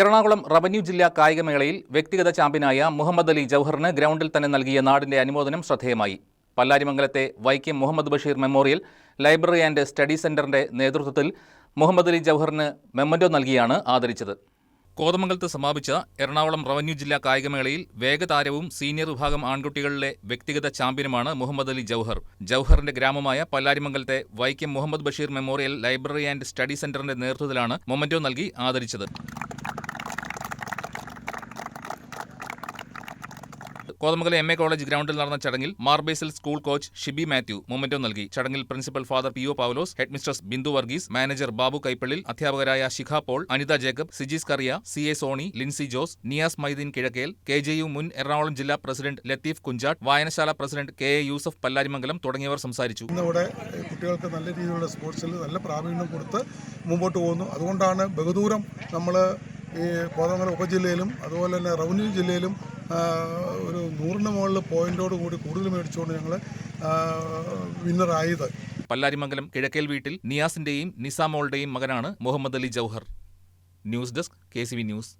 Ernakulam revenue ജില്ലാ കായികമേളയിൽ വ്യക്തിഗത ചാമ്പ്യനായ മുഹമ്മദ് അലി ജൗഹറിന് ഗ്രൗണ്ടിൽ തന്നെ നൽകിയ നാടിന്റെ അനുമോദനം ശ്രദ്ധേയമായി. പല്ലാരിമംഗലത്തെ Vaikom Muhammad Basheer memorial library and study സെന്ററിന്റെ നേതൃത്വത്തിൽ മുഹമ്മദ് അലി ജൗഹറിന് മെമ്മന്റോ നൽകിയാണ് ആദരിച്ചത്. കോതമംഗലത്ത് സമാപിച്ച എറണാകുളം റവന്യൂ ജില്ലാ കായികമേളയിൽ വേഗതാരവും സീനിയർ വിഭാഗം ആൺകുട്ടികളിലെ വ്യക്തിഗത ചാമ്പ്യനുമാണ് മുഹമ്മദ് അലി ജൗഹർ. ജൗഹറിന്റെ ഗ്രാമമായ പല്ലാരിമംഗലത്തെ Vaikom Muhammad Basheer memorial library and study സെന്ററിന്റെ നേതൃത്വത്തിലാണ് മൊമന്റോ നൽകി ആദരിച്ചത്. കോതമംഗലം എം എ കോളേജ് ഗ്രൗണ്ടിൽ നടന്ന ചടങ്ങിൽ Mar Basil school coach Shibi Mathew memento നൽകി. ചടങ്ങിൽ principal father P O Pavalos head Bindu Varghese manager Babu Kaippallil അധ്യാപകരായ Shikha Paul Anitha Jacob Sijis Kuriya C A Soni Lincy Jose Niyas Maideen Kizhakkel K J U മുൻ എറണാകുളം ജില്ലാ president Latheef Kunjattu വായനശാല president K A Yusuf Pallarimangalam തുടങ്ങിയവർ സംസാരിച്ചു. കുട്ടികൾക്ക് നല്ല രീതിയിലുള്ള സ്പോർട്സിൽ നല്ല പ്രാവീണ്യം കൊടുത്ത് മുമ്പോട്ട് പോകുന്നു. അതുകൊണ്ടാണ് ബഹുദൂരം നമ്മൾ ഈ കോതമംഗലം ഉപജില്ലയിലും അതുപോലെ തന്നെ റവന്യൂ ജില്ലയിലും ഒരു നൂറിന് മുകളിൽ പോയിന്റോട് കൂടി കൂടുതൽ മേടിച്ചുകൊണ്ട് ഞങ്ങൾ വിന്നറായത്. പല്ലാരിമംഗലം കിഴക്കേൽ വീട്ടിൽ നിയാസിന്റെയും നിസാമോളുടെയും മകനാണ് Muhammad Ali Jouhar. News desk K news.